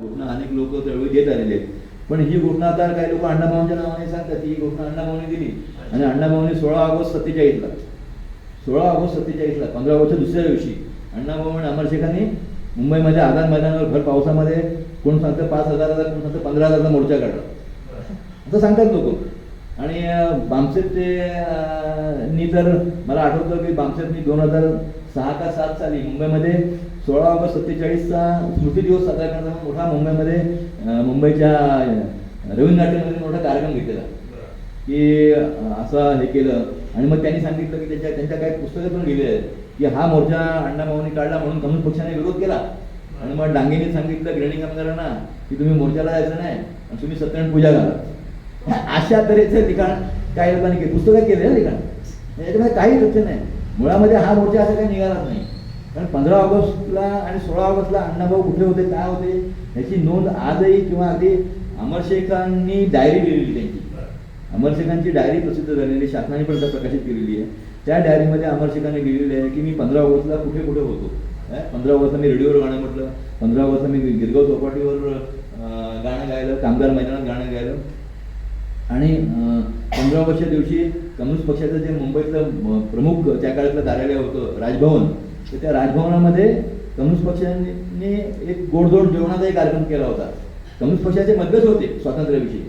घोषणा अनेक लोक चळवळी देत आलेले आहेत. पण ही घोषणा आता काही लोक अण्णाभाऊंच्या नावाने सांगतात ही घोषणा अण्णाभाऊने दिली. आणि अण्णाभाऊने सोळा ऑगस्ट सत्तेचाळीसला सोळा ऑगस्ट सत्तेचाळीसला पंधरा ऑगस्टच्या दुसऱ्या दिवशी अण्णाभाऊ आणि अमरशेखांनी मुंबईमध्ये आझाद मैदानावर भर पावसामध्ये कोण सांगतं पाच हजाराचा कोण सांगतं पंधरा हजाराचा मोर्चा काढला. असं सांगतात लोक. आणि अं, बामसेटचे नी तर मला आठवतं की बामसेटनी दोन हजार सहा का सात साली मुंबईमध्ये सोळा ऑगस्ट सत्तेचाळीसचा स्मृती दिवस साजरा करण्याचा मोठा मुंबईमध्ये मुंबईच्या अं, रवींद्र नाट्यमध्ये मोठा कार्यक्रम घेतलेला. की असं हे केलं. आणि मग त्यांनी सांगितलं की त्यांच्या त्यांच्या काही पुस्तकं पण लिहिले आहेत. की हा मोर्चा अण्णाभाऊनी काढला म्हणून कम्युनिस्ट पक्षाने विरोध केला. आणि मग डांगेने सांगितलं ग्रेणी कामगारांना की तुम्ही मोर्चाला जायचं नाही आणि तुम्ही सत्यनारायण पूजा घाला अशा तऱ्हेचं लिखाण काही लोकांनी केलं पुस्तकं केलं ना लिखाण याच्यामध्ये काही लक्ष नाही. मुळामध्ये हा मोर्चा असं काही निघालाच नाही. कारण पंधरा ऑगस्टला आणि सोळा ऑगस्टला अण्णाभाऊ कुठे होते काय होते याची नोंद आजही किंवा अगदी अमरशेखांनी डायरी लिहिलेली त्यांची. अमरशेखांची डायरी प्रसिद्ध झालेली शासनाने पण प्रकाशित केलेली आहे. त्या डायरीमध्ये अमरशेखांनी लिहिलेली आहे की मी पंधरा ऑगस्टला कुठे कुठे होतो. पंधरा ऑगस्टला मी रेडिओवर गाणं म्हटलं पंधरा ऑगस्टला मी गिरगाव चौपाटीवर गाणं गायलं कामगार मैदानात गाणं गायलं. आणि पंधरा ऑगस्टच्या दिवशी कम्युनिस्ट पक्षाचं जे मुंबईतलं प्रमुख त्या काळातलं कार्यालय होतं राजभवन तर त्या राजभवनामध्ये कम्युनिस्ट पक्षांनी एक गोडधोड जेवणाचा एक कार्यक्रम केला होता. कम्युनिस्ट पक्षाचे मतभेद होते स्वातंत्र्याविषयी.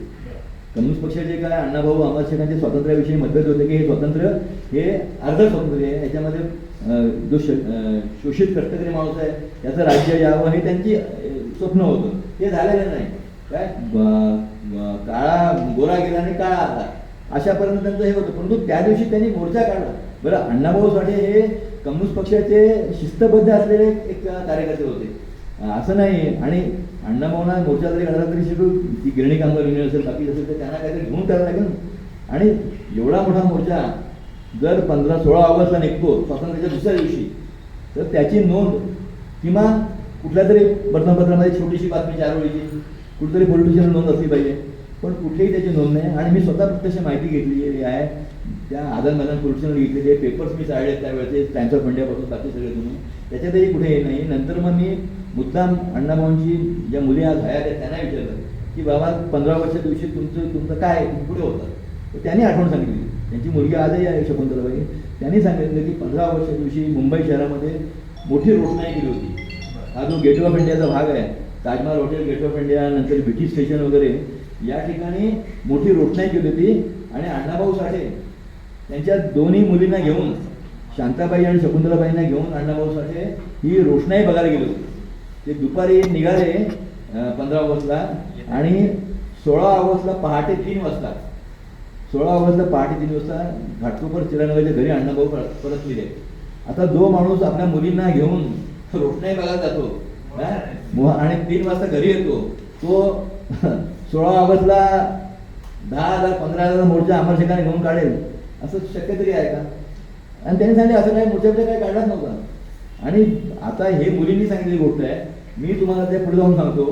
कम्युनिस्ट पक्षाचे काय अण्णाभाऊ अमर शेखांचे स्वातंत्र्याविषयी मतभेद होते की हे स्वातंत्र्य हे अर्ध स्वातंत्र्य आहे याच्यामध्ये जो श शोषित कष्टकरी माणूस आहे त्याचं राज्य यावं हे त्यांची स्वप्न होतं. ते झालेलं नाही. काय? काळा गोरा गेला आणि काळा आला. अशापर्यंत त्यांचं हे होतं. परंतु त्या दिवशी त्यांनी मोर्चा काढला. बरं अण्णाभाऊ साठे हे कम्युनिस्ट पक्षाचे शिस्तबद्ध असलेले एक कार्यकर्ते होते. असं नाही. आणि अण्णाभाऊना मोर्चा जरी काढला तरी शिकू ती गिरणी कामगार युनियन असेल बाकी असेल तर त्यांना काहीतरी घेऊन करावं लागेल. आणि एवढा मोठा मोर्चा जर पंधरा सोळा ऑगस्टला निघतो स्वातंत्र्याच्या दुसऱ्या दिवशी तर त्याची नोंद किमान कुठल्या तरी वर्तमानपत्रामध्ये छोटीशी बातमी चार वेळीची कुठेतरी पोलिटिशियन नोंद असली पाहिजे. पण कुठलीही त्याची नोंद नाही. आणि मी स्वतः प्रत्यक्ष माहिती घेतली आहे त्या आझाद मैदान पोलिटिशियन घेतलेली आहे पेपर्स मी चाळले त्यावेळेचे टाइम्स ऑफ इंडियापासून बाकी सगळे तुम्ही. त्याच्यातही कुठे नाही. नंतर मग मी मुद्दाम अण्णाभाऊंची ज्या मुली आज हयात आहेत त्यांना विचारलं की बाबा पंधरा वर्षा दिवशी तुमचं तुमचं काय पुढे कुठे तर त्यांनी आठवण सांगितली. त्यांची मुलगी आजही आहे शकुंतलाबाई. त्यांनी सांगितलं की पंधरा वर्षा दिवशी मुंबई शहरामध्ये मोठी रोषणाई केली होती. हा जो गेट ऑफ इंडियाचा भाग आहे Taj Mahal hotel gate of India नंतर बीटी स्टेशन वगैरे या ठिकाणी मोठी रोषणाई केली होती. आणि अण्णाभाऊ साठे त्यांच्या दोन्ही मुलींना घेऊन शांताबाई आणि शकुंतलाबाईंना घेऊन अण्णाभाऊ साठे ही रोषणाई बघायला गेली होती. ते दुपारी निघाले पंधरा ऑगस्टला आणि सोळा ऑगस्टला पहाटे तीन वाजता सोळा ऑगस्टला पहाटे तीन वाजता घाटकोपर चिरानगरच्या घरी अण्णाभाऊ परत परत गेले. आता जो माणूस आपल्या मुलींना घेऊन रोषणाई बघायला जातो काय मग आणि तीन वाजता घरी येतो. तो सोळा ऑगस्टला दहा हजार पंधरा हजार मोर्चा अमर शेखाने घेऊन काढेल. असं शक्य तरी आहे का? आणि त्यांनी सांगितलं असं काही मोर्चा काही काढलाच नव्हता. आणि आता हे मुलींनी सांगितलेली गोष्ट आहे. मी तुम्हाला ते पुढे जाऊन सांगतो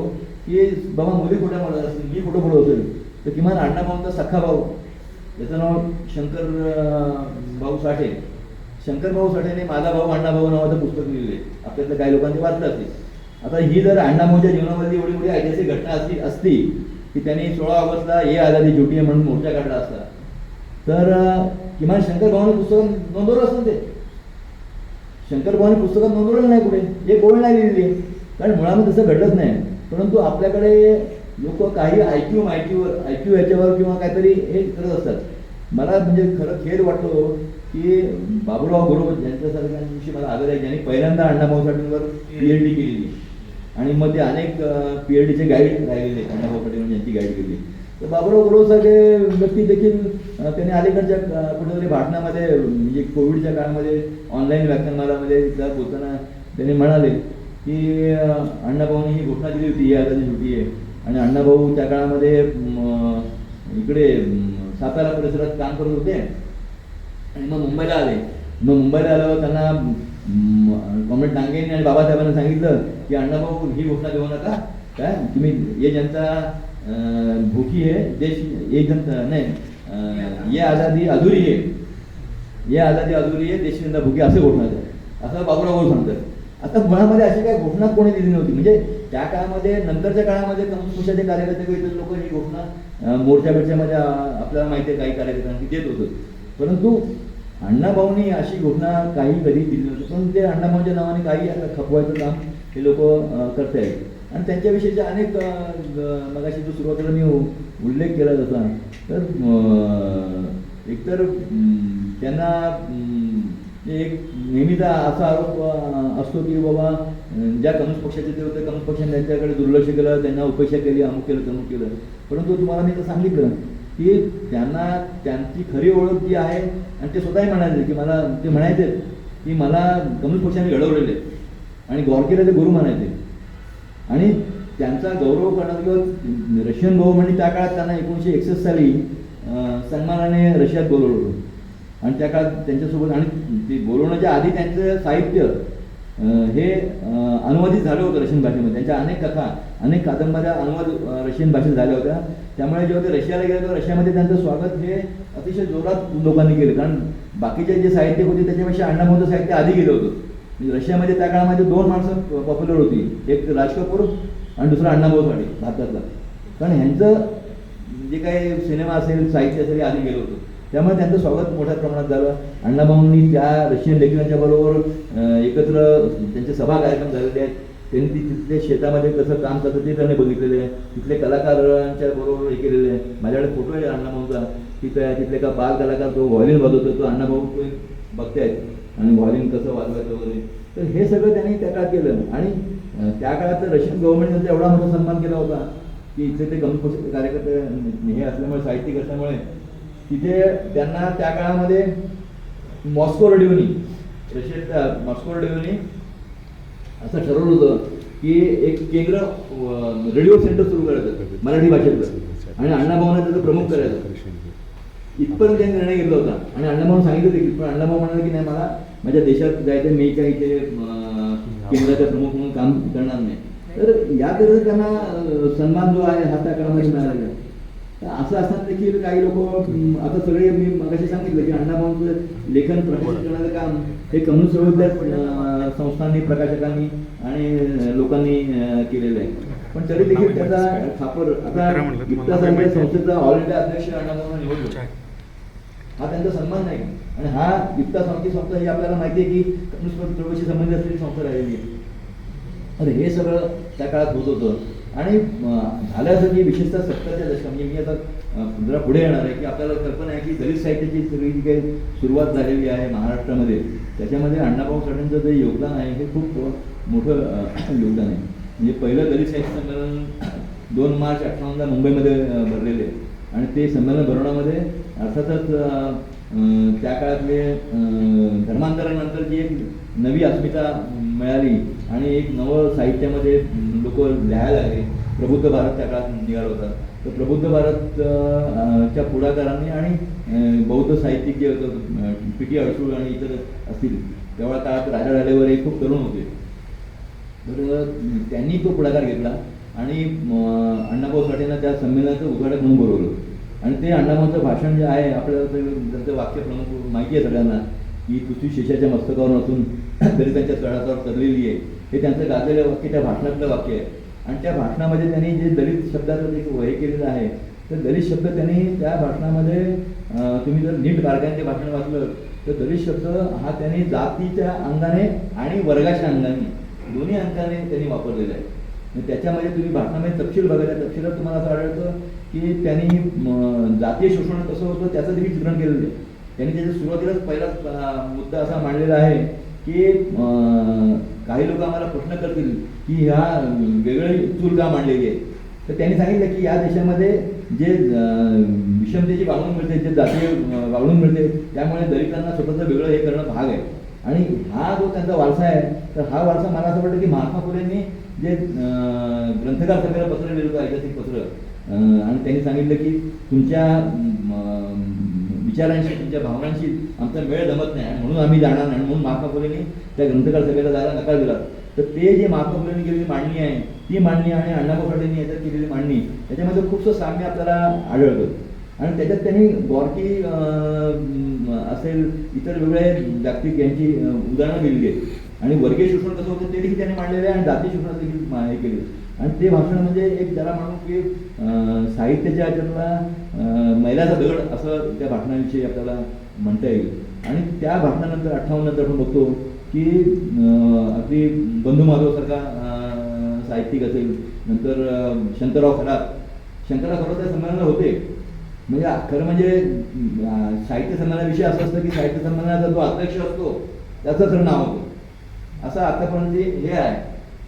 की बाबा मुली कुठे पडत असतील मी कुठं पुढे होतोय तर किमान अण्णाभाऊंचा सख्खा भाऊ. त्याचं नाव शंकर भाऊ साठे. शंकर भाऊ साठेने माझा भाऊ अण्णाभाऊ नावाचं पुस्तक लिहिले आपल्यातलं आपल्यातल्या काही लोकांनी वाचलं असेल. आता ही जर अण्णाभाऊच्या जीवनामध्ये एवढी मोठी ऐतिहासिक घटना असली असती की त्यांनी सोळा ऑगस्टला ये आझादी ज्योती आहे म्हणून मोर्चा काढला असता तर किमान शंकर भाऊने पुस्तक नोंदवलं असतं ते. शंकर भाऊने पुस्तकात नोंदवलं नाही कुठे? हे बोल नाही लिहिली कारण मुळामध्ये तसं घडलंच नाही. परंतु आपल्याकडे लोक काही आयक्यू माहितीवर आयक्यू याच्यावर किंवा काहीतरी हे करत असतात. मला म्हणजे खरं खेद वाटतो की बाबूराव गुरु यांच्यासारख्यांशी मला आदर आहे ज्यांनी पहिल्यांदा अण्णाभाऊ साठींवर पी एच डी केलेली आणि मग ते अनेक पी एच डीचे गाईड राहिलेले अण्णाभाऊ पटेल यांची गाईड केली. तर बाबूराव बरोबरसारखे व्यक्ती देखील त्याने त्यांनी अलीकडच्या कुठेतरी भाषणामध्ये म्हणजे कोविडच्या काळामध्ये ऑनलाईन व्याख्यानमालामध्ये एकदा बोलताना त्यांनी म्हणाले की अण्णाभाऊंनी ही घोषणा दिली होती या आजादी सुटी आहे. आणि अण्णाभाऊ त्या काळामध्ये इकडे सातारा परिसरात काम करत होते. आणि मग मुंबईला आले. मग मुंबईला आल्यावर त्यांना कॉम्रेड डांगेंनी आणि बाबासाहेबांना सांगितलं की अण्णाभाऊ ही घोषणा देऊ नका. काय? तुम्ही ये जनता अं, भूकी आहे. देश ये जनता नाही. ये आझादी अधुरी आहे. ये आझादी अधुरी आहे. देश जनता भूकी असं घोषणा द्या असं बाबुराव भाऊ सांगतात. आता मुळामध्ये अशी काही घोषणा कोणी दिली नव्हती? म्हणजे त्या काळामध्ये नंतरच्या काळामध्ये कम्युनिस्ट कार्यकर्ते इतर लोक ही घोषणा मोर्चा बिर्चामध्ये आपल्याला माहिती आहे काही कार्यकर्त्यांनी देत होतं. परंतु अण्णाभाऊनी अशी घोषणा काही कधी दिली नव्हती. पण ते अण्णाभाऊच्या नावाने काही आता खपवायचं काम हे लोक करत आहेत. आणि त्यांच्याविषयीचे अनेक मगाशी जो सुरुवातीला मी उल्लेख केला जसा तर एकतर त्यांना एक नेहमीचा असा आरोप असतो की बाबा ज्या कम्युनिस्ट पक्षाचे ते होते कम्युनिस्ट पक्षाने त्यांच्याकडे दुर्लक्ष केलं त्यांना उपेक्षा केली अमुक केलं तमुक केलं. परंतु तुम्हाला मी तर सांगितलं की त्यांना त्यांची खरी ओळख जी आहे आणि ते स्वतःही म्हणायचे की मला ते म्हणायचे की मला कम्युनिस्ट पक्षाने घडवलेले आणि गॉर्कीला ते गुरु म्हणायचे. आणि त्यांचा गौरव करण्यात किंवा रशियन भाऊ म्हणजे त्या काळात त्यांना एकोणीसशे एकसष्ट साली सन्मानाने रशियात बोलवलं आणि त्या काळात त्यांच्यासोबत आणि ते बोलवण्याच्या आधी त्यांचं साहित्य हे अनुवादित झालं होतं रशियन भाषेमध्ये. त्यांच्या अनेक कथा अनेक कादंबऱ्या अनुवाद रशियन भाषेत झाल्या होत्या. त्यामुळे जेव्हा ते रशियाला गेले तेव्हा रशियामध्ये त्यांचं स्वागत हे अतिशय जोरात लोकांनी केलं. कारण बाकीचे जे साहित्य होते त्याच्यापेक्षा अण्णाभाऊचं साहित्य आधी गेलं होतं. म्हणजे रशियामध्ये त्या काळामध्ये दोन माणसं पॉप्युलर होती. एक राज कपूर आणि दुसरा अण्णाभाऊ साठे भारतातला. कारण ह्यांचं जे काही सिनेमा असेल साहित्य असेल हे आधी गेलं होतं. त्यामुळे त्यांचं स्वागत मोठ्या प्रमाणात झालं. अण्णाभाऊंनी त्या रशियन लेखकांच्या बरोबर एकत्र त्यांचे सभा कार्यक्रम झालेले आहेत. त्यांनी ती तिथले शेतामध्ये कसं काम करतं ते त्यांनी बघितलेले आहे. तिथले कलाकारांच्या बरोबर हे केलेले आहे. माझ्याकडे फोटो आहे अण्णाभाऊचा. तिथं तिथले का बाल कलाकार तो व्हॉलिन वाजवतो तो अण्णाभाऊ बघते बघतायत. आणि व्हॉलिन कसं वाजवायचं वगैरे. तर हे सगळं त्यांनी त्या काळात केलं. आणि त्या काळात तर रशियन गव्हर्नमेंटने त्यांचा एवढा मोठा सन्मान केला होता की इथले ते कमी कार्यकर्ते हे असल्यामुळे साहित्यिक असल्यामुळे तिथे त्यांना त्या काळामध्ये मॉस्को रेडिओनी रशियाच्या मॉस्को रेडिओनी असं ठरवलं होतं की एक केंद्र रेडिओ सेंटर सुरू करायचं मराठी भाषेतलं आणि अण्णाभाऊंना त्याचं प्रमुख करायचं इथपर्यंत त्यांनी निर्णय घेतला होता. आणि अण्णाभाऊ सांगितलं देखील पण अण्णाभाऊ म्हणाले की नाही मला माझ्या देशात जायचं मी काही ते केंद्राच्या प्रमुख म्हणून काम करणार नाही. तर याकरिता त्यांना सन्मान जो आहे हा त्या काळामध्ये मिळाला आहे. असं असताना देखील काही लोक आता सगळे मी मगाशी सांगितलं की अण्णाभाऊंचं लेखन प्रकाशित करण्याचं काम हे कम्युनिस्ट विद्या अं, संस्थांनी प्रकाशकांनी आणि लोकांनी केलेलं आहे. पण तरी देखील त्याचा खापर आता इतका. संस्थेचा ऑल इंडिया अध्यक्ष अण्णाभाऊंना निवडलो. हा त्यांचा सन्मान नाही. आणि हा इप्ता समिती संस्था ही आपल्याला माहिती आहे की कम्युनिस्ट चळवळीशी संबंधित असलेली संस्था राहिलेली आहे. अरे हे सगळं त्या काळात होत होतं. आणि झालं असं की विशेषतः सत्तरच्या दशकात म्हणजे मी आता जरा पुढे येणार आहे की आपल्याला कल्पना आहे की दलित साहित्याची सगळी जी काही सुरुवात झालेली आहे महाराष्ट्रामध्ये त्याच्यामध्ये अण्णाभाऊ साठेंचं जे योगदान आहे हे खूप मोठं योगदान आहे. म्हणजे पहिलं दलित साहित्य संमेलन दोन मार्च अठ्ठावन्नला मुंबईमध्ये भरलेले आणि ते संमेलन भरवण्यामध्ये अर्थातच त्या काळातले धर्मांतरानंतर जी एक नवी अस्मिता मिळाली आणि एक नवं साहित्यामध्ये लोक लिहायला लागले प्रबुद्ध भारत त्या काळात निघाला होता. तर प्रबुद्ध भारत च्या पुढाकारांनी आणि बौद्ध साहित्यिक जे होतं पी टी अडसूळ आणि इतर असतील तेव्हा काळात राजा राहिल्यावर हे खूप तरुण होते. तर त्यांनी तो पुढाकार घेतला आणि अण्णाभाऊ साठेंना त्या संमेलनाचं उद्घाटक म्हणून बोलवलं. आणि ते अण्णाभाऊचं भाषण जे आहे आपल्याला ते त्यांचं वाक्य प्रमुख माहिती आहे सगळ्यांना की पृथ्वी शेषाच्या मस्तकावर असून तरी त्यांच्या तळाचावर तरलेली आहे. हे त्यांचं गाजलेलं वाक्य त्या भाषणातलं वाक्य आहे. आणि त्या भाषणामध्ये त्यांनी जे दलित शब्दाचं जे वय केलेलं आहे तर दलित शब्द त्यांनी त्या भाषणामध्ये तुम्ही जर नीट गाडग्यांचे भाषण वाचलं तर दलित शब्द हा त्यांनी जातीच्या अंगाने आणि वर्गाच्या अंगाने दोन्ही अंगाने त्यांनी वापरलेला आहे. त्याच्यामध्ये तुम्ही भाषणामध्ये तपशील बघायला तपशिलात तुम्हाला असं आढळतं की त्यांनी जातीय शोषण कसं होतं त्याचं देखील चित्रण केलेलं आहे. त्यांनी त्याच्या सुरुवातीलाच पहिलाच मुद्दा असा मांडलेला आहे की काही लोक आम्हाला प्रश्न करतील की ह्या वेगळी चूल का मांडलेली आहे. तर त्यांनी सांगितलं की या देशामध्ये जे विषमतेची वागणूक मिळते जे जातीय वागणूक मिळते त्यामुळे दलितांना स्वतःचं वेगळं हे करणं भाग आहे. आणि हा जो त्यांचा वारसा आहे तर हा वारसा मला असं वाटतं की महात्मा फुलेंनी जे ग्रंथकार सभेला पत्र लिहिलं होतं ऐतिहासिक पत्र आणि त्यांनी सांगितलं की तुमच्या विचारांशी तुमच्या भावनांशी आमचा मेळ जमत नाही. आणि म्हणून आम्ही जाणार नाही. आणि म्हणून महात्मा फुलेंनी त्या ग्रंथकार सभेला जायला नकार दिला. तर ते जे महात्मा फुलेंनी केलेली मांडणी आहे ती मांडणी आणि अण्णाभाऊ साठेंनी याच्यात केलेली मांडणी याच्यामध्ये खूपसं साम्य आपल्याला आढळतं. आणि त्याच्यात त्यांनी गॉर्की अं, असेल इतर वेगळे जागतिक यांची उदाहरणं दिलेली आहेत. आणि वर्गीय शोषण कसं होतं ते देखील त्यांनी मांडलेलं आहे आणि जाती शोषण देखील हे केले आणि ते भाषण म्हणजे एक त्याला म्हणू की साहित्याच्या ह्याच्यातला महिलाचा मैलाचा दगड असं त्या भाषणाविषयी आपल्याला म्हणता येईल. आणि त्या भाषणानंतर अठ्ठावन्नंतर आपण बघतो की अगदी बंधू माधवसारखा साहित्यिक असेल नंतर शंकरराव खरात. शंकरराव खरात त्या संमेलनाला होते. म्हणजे खरं म्हणजे साहित्य संमेलनाविषयी असं असतं की साहित्य संमेलनाचा जो अध्यक्ष असतो त्याचं खरं नाव होतं. असं आतापर्यंत जे हे आहे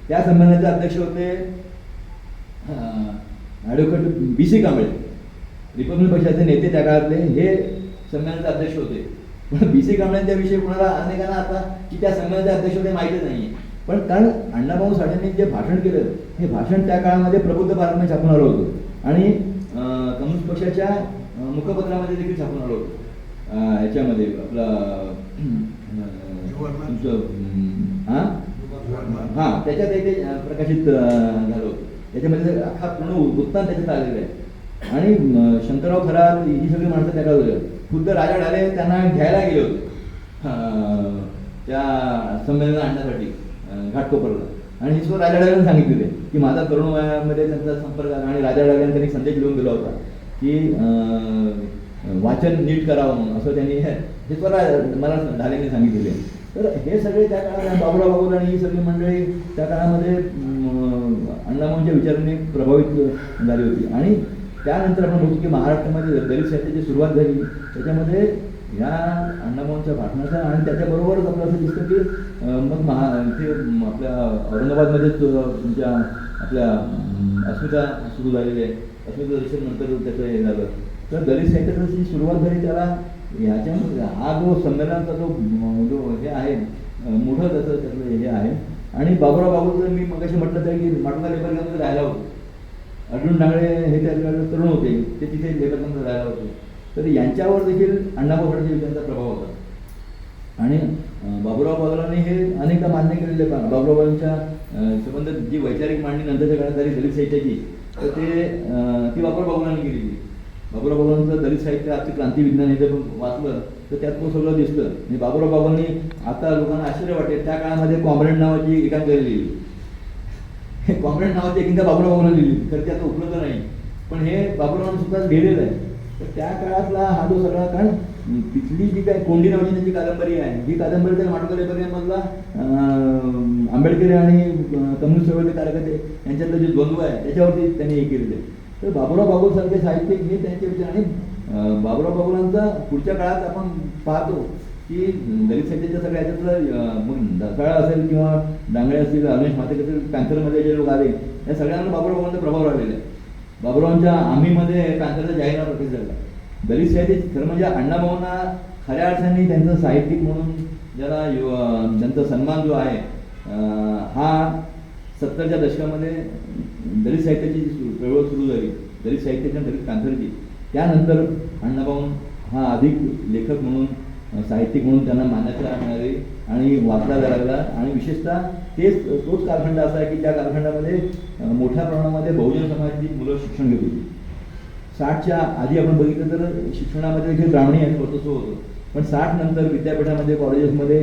त्या संमेलनाचे अध्यक्ष होते advocate B C Kamble. Republic पक्षाचे नेते त्या काळातले हे संमेलनाचे अध्यक्ष होते. पण बी सी कांबळ्यांच्या विषयी कोणाला अनेकांना आता की त्या संमेलनाचे अध्यक्ष होते माहितीच नाही पण कारण अण्णाभाऊ साठेंनी जे भाषण केलं हे भाषण त्या काळामध्ये प्रबुद्ध भारतमध्ये छापून आलं होतं. आणि कम्युनिस्ट पक्षाच्या मुखपत्रामध्ये देखील छापून आलं होतं. अं, याच्यामध्ये आपला. तुमचं हां? हा त्याच्यात ते प्रकाशित झालं होतं. त्याच्यामध्ये हा अख्खा पूर्ण उत्तान त्याच्यात आलेलं आहे. आणि शंकरराव खरात ही सगळी माणसं त्याला काळात खुद्द राजा डाले त्यांना घ्यायला गेले होते. त्या संमेलन आणण्यासाठी घाटकोपरला. आणि हे सुद्धा राजा ढालेने सांगितलेले की माझा तरुण वयामध्ये त्यांचा संपर्क आला आणि राजा ढालेने त्यांनी संदेश लिहून दिला होता की वाचन नीट करावं म्हणून. असं त्यांनी हे स्वतः मला ढालेंनी सांगितलेले तर हे सगळे त्या काळात बाबुराव बाबूल आणि ही सगळी मंडळी त्या काळामध्ये अं, विचारांनी प्रभावित झाली होती. आणि त्यानंतर आपण बघतो की महाराष्ट्रामध्ये दलित साहित्याची सुरुवात झाली त्याच्यामध्ये ह्या अण्णाभाऊंच्या भाषणाचा आणि त्याच्याबरोबरच आपलं असं दिसतं की मग महा इथे आपल्या औरंगाबादमध्येच तुमच्या म्हणजे आपल्या अस्मिता सुरू झालेली आहे. अस्मिता दर्शन नंतर त्याचं हे झालं. तर दलित साहित्याची सुरुवात झाली त्याला याच्यामध्ये हा जो संमेलनाचा जो जो हे आहे मोठं त्याचं त्यातलं हे आहे. आणि बाबुराव बाबूचं मी मगाशी म्हटलं तर की माटुंगा लेबरमध्ये राहायला होतो. अर्जुन डांगळे हे त्या तरुण होते. ते तिथे लेबरमध्ये राहायला होते. तर यांच्यावर देखील अण्णाभाऊ फडके यांचा प्रभाव होता. आणि बाबुराव बागुलांनी हे अनेकदा मान्य केलेले बाबुराव बाबुरावांच्या संबंधित जी वैचारिक मांडणी नंतरच्या काळात झाली दलित साहित्याची तर ते ती बाबुराव बागुलांनी केलेली. बाबुराव बाबांचं दलित साहित्य आजचं क्रांती विज्ञान हे जर वाचलं तर त्यात तो सगळं दिसतं. आणि बाबुराव बाबांनी आता लोकांना आश्चर्य वाटेल. त्या काळामध्ये कॉम्रेड नावाची एकांकिका लिहिली. कॉम्रेड नावाची एकांकिका बाबुराव बाबांना लिहिली. तर ते आता उपलब्ध नाही. पण हे बाबुरावांनी सुद्धा लिहिलेलं आहे. तर त्या काळातला हा जो सगळा कारण तिथली जी काय कोंडी नावाची जी कादंबरी आहे ही कादंबरी त्या माटुका लेबरियनमधला अं, आंबेडकरी आणि कम्युनिस्ट कार्यकर्ते यांच्यातलं जे द्वंद्व आहे त्याच्यावरती त्यांनी हे केलेलं आहे. तर बाबुराव बागुल सारखे साहित्यिक हे त्यांचे विचार आणि बाबुराव बागुलांचा पुढच्या काळात आपण पाहतो की दलित साहित्याच्या सगळ्या ह्याच्यातलं मग दसाळा असेल किंवा डांगळे असतील अविनाश मातेक असेल पॅन्थरमध्ये जे लोक आले या सगळ्यांना बाबुराव बागुलांचा प्रभाव राहिलेला आहे. बाबुरावांच्या आम्हीमध्ये पॅन्थरचा जाहीरनामा प्रसिद्ध झाला. दलित साहित्य खरं म्हणजे अण्णाभाऊंना खऱ्या अर्थाने त्यांचं साहित्यिक म्हणून ज्याला त्यांचा सन्मान जो आहे हा सत्तरच्या दशकामध्ये दलित साहित्याची जी चळवळ सुरू झाली. दलित साहित्याच्या दलित पॅन्थरची त्यानंतर अण्णाभाऊ हा अधिक लेखक म्हणून साहित्यिक म्हणून त्यांना मान्यता मिळाली आणि वाचला जायला लागला. आणि विशेषतः तेच तोच कालखंड असा आहे की त्या कालखंडामध्ये मोठ्या प्रमाणामध्ये बहुजन समाजाची मुलं शिक्षण घेत होती. साठच्या आधी आपण बघितलं तर शिक्षणामध्ये देखील ब्राह्मणी यांचं वर्चस्व होतं. पण साठ नंतर विद्यापीठामध्ये कॉलेजेसमध्ये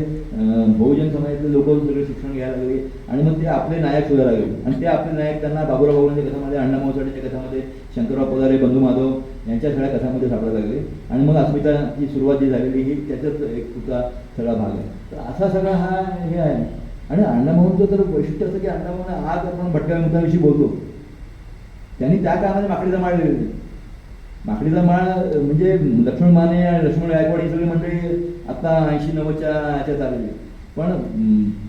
बहुजन समाजातले लोक सगळे शिक्षण घ्यायला लागले. आणि मग ते आपले नायक सुद्धा लागले. आणि ते आपले नायक त्यांना बाबुराव बाबूंच्या कथामध्ये अण्णाभाऊ साठेच्या कथामध्ये शंकरराव पगारे बंधू माधव यांच्या सगळ्या कथामध्ये सापडायला लागले. आणि मग अस्मिताची सुरुवात जी झालेली ही त्याच्याच एक तुझा सगळा भाग आहे. तर असा सगळा हा हे आहे. आणि अण्णाभाऊंचं तर वैशिष्ट्य असं की अण्णाभाऊंना आज आपण भटक्या विमुखाविषयी बोलतो. त्यांनी त्या काळामध्ये माकडीचा माळ माकडीचा माळ म्हणजे लक्ष्मण माने लक्ष्मण गायकवाड ही सगळी मंडळी आता ऐंशी नव्वदच्या ह्याच्यात आलेली पण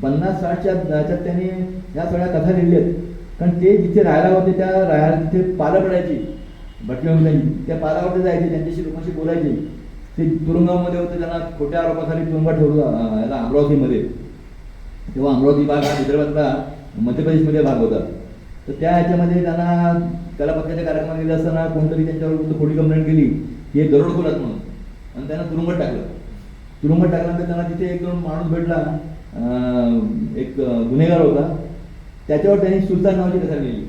पन्नास साठच्या ह्याच्यात त्यांनी ह्या सगळ्या कथा लिहिल्या आहेत. कारण ते जिथे राहायला होते त्या राहायला तिथे पालं पडायची. भटक्या त्या पालावरती जायचे त्यांच्याशी लोकांशी बोलायचे. ते तुरुंगामध्ये होते त्यांना खोट्या आरोपाखाली तुरुंगात ठेवलं याला अमरावतीमध्ये. तेव्हा अमरावती भाग हा विदर्भातला मध्य प्रदेशमध्ये भाग होता. तर त्या ह्याच्यामध्ये त्यांना कलापथकाच्या कार्यक्रमात गेले असताना कोणतरी त्यांच्यावर कोणतं खोटी कंप्लेंट केली की हे दरोडखोर आहेत म्हणून. आणि त्यांना तुरुंगात टाकलं. तुरुंगात टाकल्यानंतर त्यांना तिथे एक दोन माणूस भेटला एक गुन्हेगार होता. त्याच्यावर त्यांनी सुलतान नावाची कथा लिहिली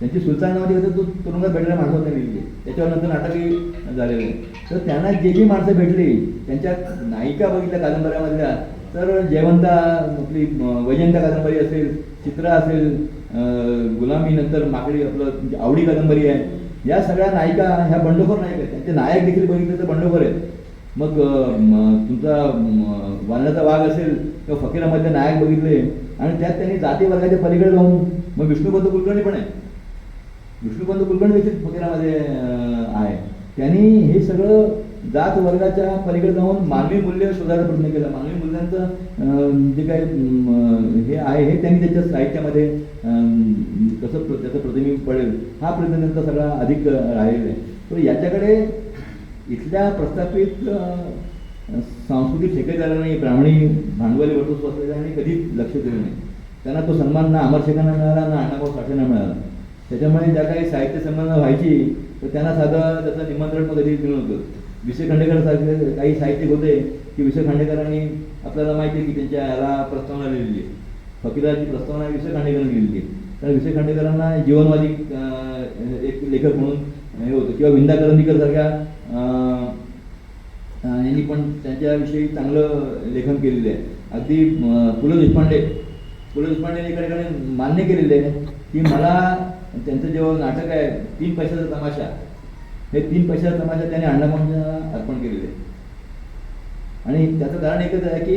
त्यांची सुलतान नावाची कथा तो तुरुंगात भेटलेल्या माणसावर त्यांनी लिहिली त्याच्यावर नंतर नाटकही झालेलं आहे. तर त्यांना जे जी माणसं भेटली त्यांच्या नायिका बघितल्या कादंबऱ्यामधल्या तर जयवंता आपली वैजंता कादंबरी असेल चित्रा असेल गुलामीनंतर गुलामी नंतर माकडी आपलं म्हणजे आवडी कादंबरी आहे. या सगळ्या नायिका ह्या बंडखोर नायिका आहेत. त्यांचे नायक देखील बघितले तर बंडखोर आहेत. मग तुमचा वानराचा वाघ असेल किंवा फकीरामध्ये नायक बघितले आणि त्यात त्यांनी जाती वर्गाच्या पलीकडे जाऊन मग विष्णुपंत कुलकर्णी पण आहे. विष्णुपंत कुलकर्णी देखील फकीरामध्ये आहे. त्यांनी हे सगळं जात वर्गाच्या पलीकडे जाऊन मानवी मूल्य शोधायचा प्रयत्न केला. मानवी मूल्यांचं जे काही हे आहे हे त्यांनी त्यांच्या साहित्यामध्ये अं, कसं त्याचं प्रतिबिंब पडेल हा प्रयत्न त्यांचा सगळा अधिक राहिलेला आहे. तर याच्याकडे इथल्या प्रस्थापित सांस्कृतिक सांस्कृतिक ठेकेदारांनी ब्राह्मणी भांडवली वर्चस्व असलेल्यांनी कधीच लक्ष दिलं नाही. त्यांना तो सन्मान ना अमरशेखांना मिळाला ना अण्णाभाऊ साठेंना मिळाला. त्याच्यामुळे ज्या काही साहित्य सन्मान व्हायची तर त्यांना साधं त्याचं निमंत्रण कधी दिलं नव्हतं. विषय खांडेकर सारखे काही साहित्यिक होते की विषय खांडेकरांनी आपल्याला माहिती आहे की त्यांच्या याला प्रस्तावना लिहिलेली आहे. फकीराची प्रस्तावना विषय खांडेकरांनी लिहिलेली आहे. तर विषय खांडेकरांना जीवनवादी एक लेखक म्हणून हे होतं. किंवा विंदा करंदीकर सारख्या यांनी पण त्यांच्याविषयी चांगलं लेखन केलेलं आहे. अगदी पु ल देशपांडे पु ल देशपांडेने एका मान्य केलेलं आहे की मला त्यांचं जेव्हा नाटक आहे तीन पैशाचा तमाशा हे तीन पैशाचा तमाशा त्याने अण्णाभाऊंना अर्पण केलेलं. आहे आणि त्याचं कारण एकच आहे की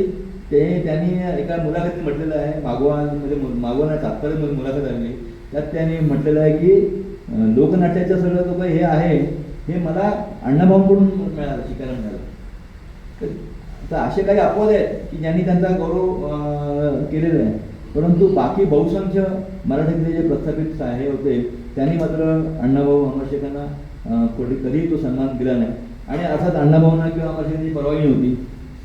ते त्यांनी एका मुलाखतीत म्हटलेलं आहे मागवानमध्ये म्हणजे मागवान तात्पर्य मुलाखत आणली त्यात त्यांनी म्हटलेलं आहे की लोकनाट्याचं सगळं जो काही हे आहे हे मला अण्णाभाऊंकडून मिळालं शिकायला मिळालं. तर असे काही अपवाद आहेत की ज्यांनी त्यांचा गौरव केलेला आहे. परंतु बाकी बहुसंख्य मराठीतले जे प्रस्थापित हे होते त्यांनी मात्र अण्णाभाऊ अमरशेखांना कोणी कधीही तो सन्मान दिला नाही. आणि अर्थात अण्णाभाऊंना किंवा अमरशेखांची परवानगी नव्हती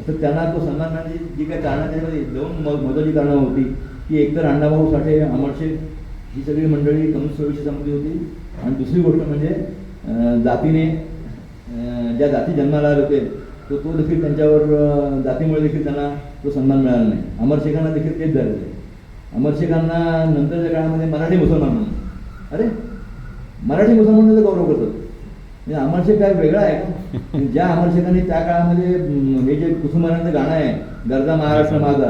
तर त्यांना तो सन्मान म्हणजे जी काही कारणं त्याच्यामध्ये दोन म- महत्त्वाची कारणं होती. की एकतर अण्णाभाऊ साठे अमरशेख ही सगळी मंडळी कम्युनिस्ट चळवळीशी संबंधित होती. आणि दुसरी गोष्ट म्हणजे जातीने ज्या जाती जन्माला आले होते तो तो देखील त्यांच्यावर जातीमुळे देखील त्यांना तो सन्मान मिळाला नाही. अमरशेखांना देखील तेच झालेलं आहे अमरशेखांना नंतरच्या काळामध्ये मराठी मुसलमान म्हणून. अरे! मराठी मुसलमान गौरव करतात. अमरशेख काय वेगळा आहे. का ज्या अमरशेखांनी त्या काळामध्ये हे जे कुसुमारांचं गाणं आहे गरजा महाराष्ट्र माझा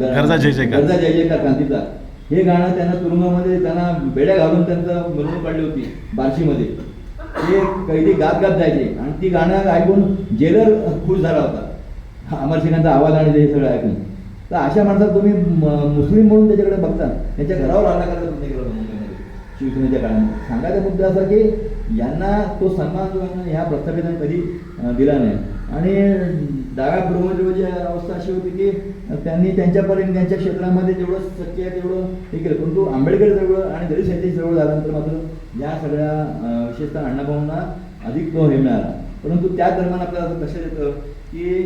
गरजा जय जयकार. गरजा जय जयकार क्रांतीचा हे गाणं त्यांना तुरुंगामध्ये त्यांना बेड्या घालून त्यांचं मिरवणूक काढली होती बार्शीमध्ये. ते कैदी गात गात जायचे. आणि ती गाणं ऐकून जेलर खुश झाला होता. अमरसिंगांचा आवाज आणि ते सगळं ऐकून. तर अशा माणसात तुम्ही मुस्लिम म्हणून त्याच्याकडे बघता. त्यांच्या घरावर केला होता मुंबईमध्ये. शिवसेनेच्या काळामध्ये. सांगायचा मुद्दा असा की यांना तो सन्मान जो आहे ना ह्या प्रस्थापितांनी कधी दिला नाही. आणि डाव्या ब्रह्मदेवाची अवस्था अशी होती की त्यांनी त्यांच्यापर्यंत त्यांच्या क्षेत्रामध्ये जेवढं शक्य आहे तेवढं हे केलं. परंतु आंबेडकर जवळ आणि दलित साहित्य जवळ झाल्यानंतर मात्र या सगळ्या विशेषतः अण्णाभाऊंना अधिक तो हे मिळाला. परंतु त्या दरम्यान आपल्याला कसं लक्षात येतं की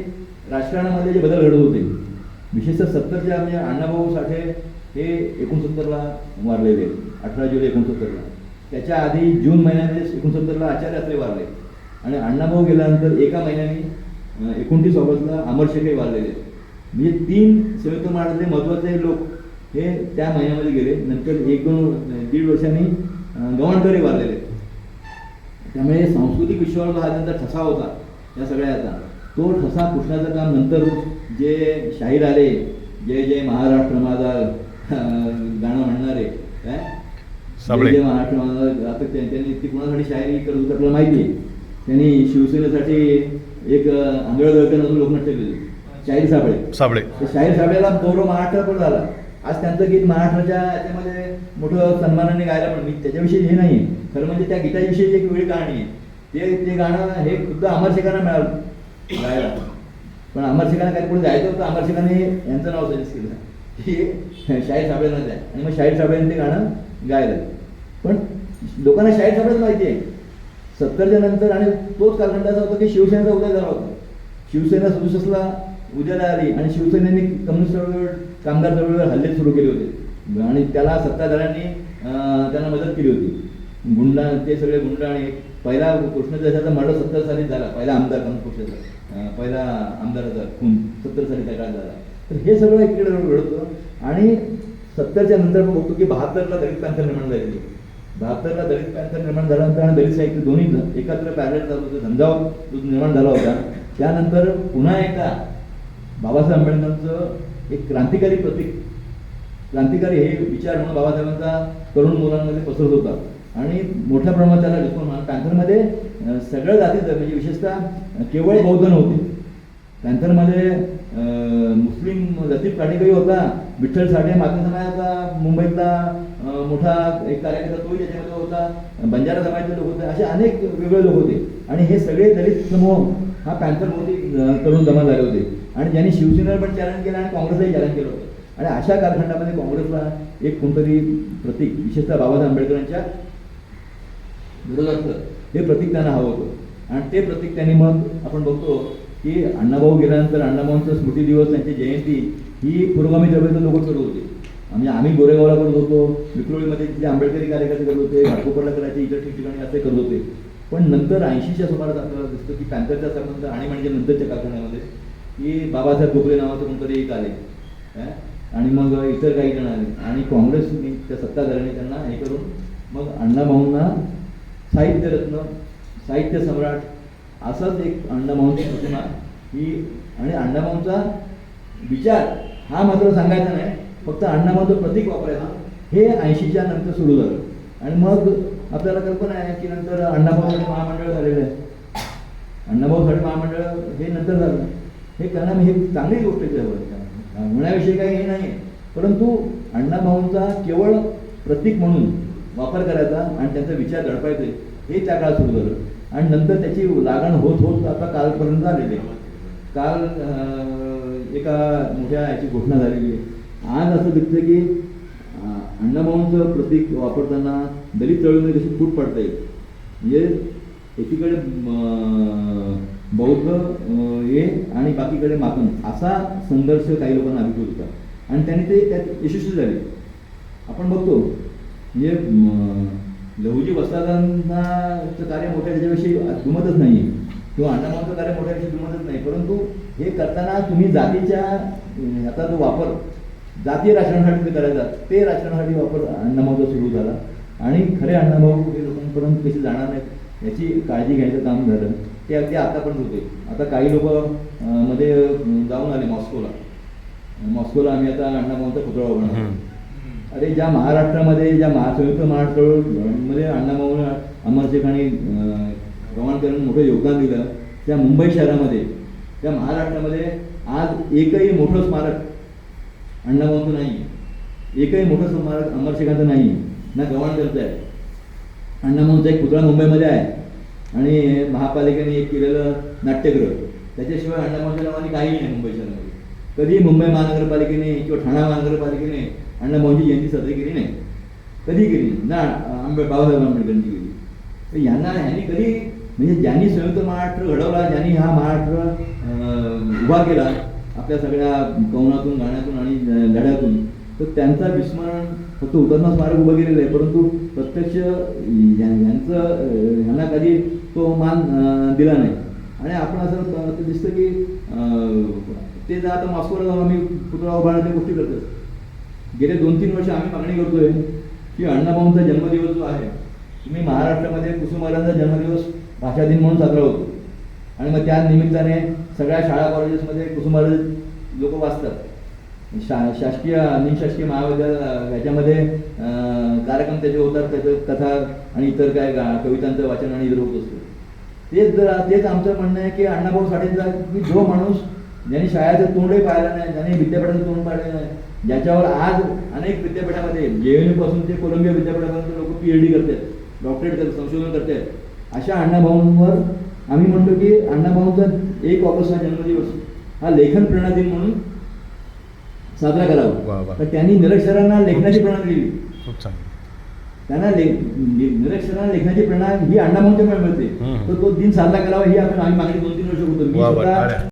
राजकारणामध्ये जे बदल घडत होते विशेषतः सत्तरच्या म्हणजे अण्णाभाऊ साठे हे एकोणसत्तरला मारलेले अठरा जुलै एकोणसत्तरला. त्याच्या आधी जून महिन्यामध्ये एकोणसत्तरला आचार्य अत्रे वारले. आणि अण्णाभाऊ गेल्यानंतर एका महिन्याने एकोणतीस ऑगस्टला अमर शेखही वारलेले. म्हणजे तीन संयुक्त महाराष्ट्रातले महत्त्वाचे लोक हे त्या महिन्यामध्ये गेले. नंतर एक दोन दीड वर्षांनी अं, वारलेले. त्यामुळे सांस्कृतिक विश्वावर हा त्यांचा ठसा होता या सगळ्याचा. तो ठसा पुसण्याचं काम नंतर जे शाहीर आले जय जय महाराष्ट्र माझा गाणं म्हणणारे काय? साबळे. महाराष्ट्र आता त्यांनी कुणासाठी शायरी करत होती आपल्याला माहिती आहे. त्यांनी शिवसेनेसाठी एक आंधळ दळकन अजून लोकनाट्य केले. शाहीर साबळे साबळे शाहीर साहेबाला गौरव महाराष्ट्र पण झाला. आज त्यांचं गीत महाराष्ट्राच्या याच्यामध्ये मोठं सन्मानाने गायला पण मी त्याच्याविषयी हे नाही खरं म्हणजे त्या गीताविषयी एक वेगळी कहाणी आहे. ते ते गाणं हे खुद्द अमरशेखांना मिळालं. गायला. पण अमरशेखांना काय पुढे जायचं होतं. अमरशेखाने यांचं नाव सजेस्ट केलं. की शाहीर साहेबांना आहे. आणि मग शाहीर साहेबांनी ते गाणं गायलं. पण लोकांना शाहीर साहेबच माहिती आहे. सत्तरच्या नंतर आणि तोच कालखंड असा होता की शिवसेनेचा उदय झाला होता. शिवसेना सदुसष्टला उद्याला आली आणि शिवसेनेने कम्युनिस्ट चळवळीवर कामगार चळवळीवर हल्ले सुरू केले होते. आणि त्याला सत्ताधाऱ्यांनी त्यांना मदत केली होती. गुंडा ते सगळे गुंड आणि पहिला कृष्णदेशाचा मर्डर सत्तर साली झाला. पहिला आमदार कृष्णचा अं, पहिला आमदाराचा खून सत्तर साली त्या काळात झाला. तर हे सगळं एकीकडे घडत. होतं आणि सत्तरच्या नंतर आपण बघतो की बहात्तरला दलित पॅन्थर निर्माण झालेली बहात्तरला दलित पॅन्थर निर्माण झाल्यानंतर आणि दलित साहित्य दोन्ही एकत्र पॅरेल चालू होतं धंदा निर्माण झाला होता त्यानंतर पुन्हा एकदा बाबासाहेब आंबेडकरांचं एक क्रांतिकारी प्रतीक क्रांतिकारी हे विचार म्हणून बाबासाहेबांचा तरुण मुलांमध्ये पसरत होता. आणि मोठ्या प्रमाणात त्याला रिस्पॉन्स पॅन्थरमध्ये सगळं सगळ्या जातीचं म्हणजे विशेषतः केवळ बौद्ध नव्हते. पॅन्थरमध्ये मुस्लिम लतीफ काटेकरी होता. विठ्ठल साठे मागणी समाजाचा मुंबईतला मोठा एक कार्यकर्ता तोही त्याच्यामध्ये होता. बंजारा समाजाचे लोक होते. असे अनेक वेगळे लोक होते. आणि हे सगळे दलित समूह हा पॅन्थरमध्ये करून तरुण जमा झाले होते. आणि ज्यांनी शिवसेनेला पण चॅलेंज केलं आणि काँग्रेसलाही चॅलेंज केलं होतं. आणि अशा कालखंडामध्ये काँग्रेसला एक कोणतरी प्रतीक विशेषतः बाबासाहेब आंबेडकरांच्या विरोधातलं हे प्रतीक त्यांना हवं होतं. आणि ते प्रतीक त्यांनी मग आपण बघतो की अण्णाभाऊ गेल्यानंतर अण्णाभाऊंचा स्मृती दिवस त्यांची जयंती ही पुरोगामी चळवळीचे लोक करत होते. म्हणजे आम्ही गोरेगावला करत होतो विक्रोळीमध्ये तिथे आंबेडकरी कार्यकर्ते करत होते घाटकोपरला करायचे इतर ठिकठिकाणी असे करत होते. पण नंतर ऐंशीच्या सुमारास आपल्याला दिसतं की पॅन्थरच्या संबंध आणि म्हणजे नंतरच्या कारखान्यामध्ये की बाबासाहेब गोखले नावाचं कोणतरी एक आले. आणि मग इतर काही जण आले. आणि काँग्रेसने त्या सत्ताधाऱ्याने त्यांना हे करून मग अण्णाभाऊंना साहित्यरत्न साहित्य सम्राट असंच एक अण्णाभाऊंची प्रतिमा. ही आणि अण्णाभाऊंचा विचार हा मात्र सांगायचा नाही. फक्त अण्णाभाऊचं प्रतीक वापरायचं. हे ऐंशीच्या नंतर सुरू झालं. आणि मग आपल्याला कल्पना आहे की नंतर अण्णाभाऊसाठी महामंडळ झालेलं आहे. अण्णाभाऊसाठी महामंडळ हे नंतर झालं. हे करणं हे चांगली गोष्ट होण्याविषयी त्यावर. काही हे नाही परंतु अण्णाभाऊंचा केवळ प्रतीक म्हणून वापर करायचा आणि त्यांचा विचार दडपायचे हे त्या काळात सुरू झालं. आणि नंतर त्याची लागण होत होत आता कालपर्यंत झालेली आहे. काल एका मोठ्या याची घोषणा झालेली आहे. आज असं दिसतं की अण्णाभाऊंचं प्रतीक वापरताना दलित चळवळीमध्ये कशी फूट पडता. येईल म्हणजे एकीकडे बौद्ध हे आणि बाकीकडे मातंग असा संघर्ष काही लोकांना अभिभूत होता. आणि त्यांनी ते त्यात यशस्वी झाले. आपण बघतो म्हणजे लहुजी वस्तादांचं कार्य मोठ्या त्याच्याविषयी दुमतच नाही किंवा अण्णाभाऊंचं कार्य मोठ्याविषयी दुमतच नाही. परंतु हे करताना तुम्ही जातीच्या आता जो वापर जातीय राजकारणासाठी तुम्ही करायचा ते राजकारणासाठी वापर अण्णाभाऊचा सुरू झाला. आणि खरे अण्णाभाऊ हे लोकांपर्यंत कसे जाणार नाहीत याची काळजी घ्यायचं काम झालं. ते अगदी आता पण होते. आता काही लोक मध्ये जाऊन आले मॉस्कोला. मॉस्कोला आम्ही आता अण्णाभाऊंचा पुतळा उभारणार. अरे ज्या महाराष्ट्रामध्ये ज्या महासंयुक्त महाराष्ट्रमध्ये म्हणजे अण्णाभाऊ अमरशेख आणि गवाणकरांनी मोठं योगदान दिलं त्या मुंबई शहरामध्ये त्या महाराष्ट्रामध्ये आज एकही मोठं स्मारक अण्णाभाऊंचं नाही एकही मोठं स्मारक अमरशेखांचं नाही ना गवाणकरचं आहे. अण्णाभाऊंचा एक पुतळा मुंबईमध्ये आहे. आणि महापालिकेने एक केलेलं नाट्यगृह. त्याच्याशिवाय अण्णाभाऊंच्या नावाने काही नाही मुंबई शहरामध्ये. कधी मुंबई महानगरपालिकेने किंवा ठाणा महानगरपालिकेने अण्णाभाऊंची जयंती साजरी केली नाही. कधी केली ना आंबे बाबासाहेब आंबेडकरांची केली. तर यांना ह्यांनी कधी म्हणजे ज्यांनी संयुक्त महाराष्ट्र घडवला ज्यांनी हा महाराष्ट्र उभा केला आपल्या सगळ्या कवनातून गाण्यातून आणि लढ्यातून तर त्यांचा विस्मरण फक्त उतरणा स्मारक उभं केलेलं आहे. परंतु प्रत्यक्ष यांचं यांना ह्यांना कधी तो मान दिला नाही. आणि आपण असं दिसतं की ते जर आता मॉस्कोला जाऊन आम्ही पुतळा उभारण्याच्या गोष्टी करतो गेले दोन तीन वर्ष आम्ही मागणी करतोय की अण्णाभाऊंचा जन्मदिवस जो आहे तुम्ही महाराष्ट्रामध्ये कुसुमारांचा जन्मदिवस भाषा दिन म्हणून साजरा होतो. आणि मग त्या निमित्ताने सगळ्या शाळा कॉलेजेसमध्ये कुसुमाराज लोक वाचतात. शा शासकीय निशासकीय महाविद्यालय याच्यामध्ये कार्यक्रम त्याचे होतात त्याचं कथा आणि इतर काय कवितांचं वाचन आणि इतर होत. असतं तेच जर तेच आमचं म्हणणं आहे की अण्णाभाऊ साठेंचा की जो माणूस ज्यांनी शाळेचं तोंडही पाहिलं नाही ज्यांनी विद्यापीठाचं तोंड पाहिलं नाही ज्याच्यावर आज अनेक विद्यापीठामध्ये जे पासून ते कोलंबिया विद्यापीठापर्यंत लोक पी एच डी करतात डॉक्टरेट करतात संशोधन करतात अशा अण्णाभाऊंवर आम्ही म्हणतो की अण्णाभाऊंचा एक ऑगस्ट हा जन्मदिवस हा लेखन प्रेरणा दिन म्हणून साजरा करावा. तर त्यांनी निरक्षरांना लेखनाची प्रेरणा दिली त्यांना निरक्षरांना लेखनाची प्रेरणा ही अण्णाभाऊंच्यामुळे मिळते. तर तो दिन साजरा करावा ही आपण आम्ही मागणी दोन तीन वर्ष होतो.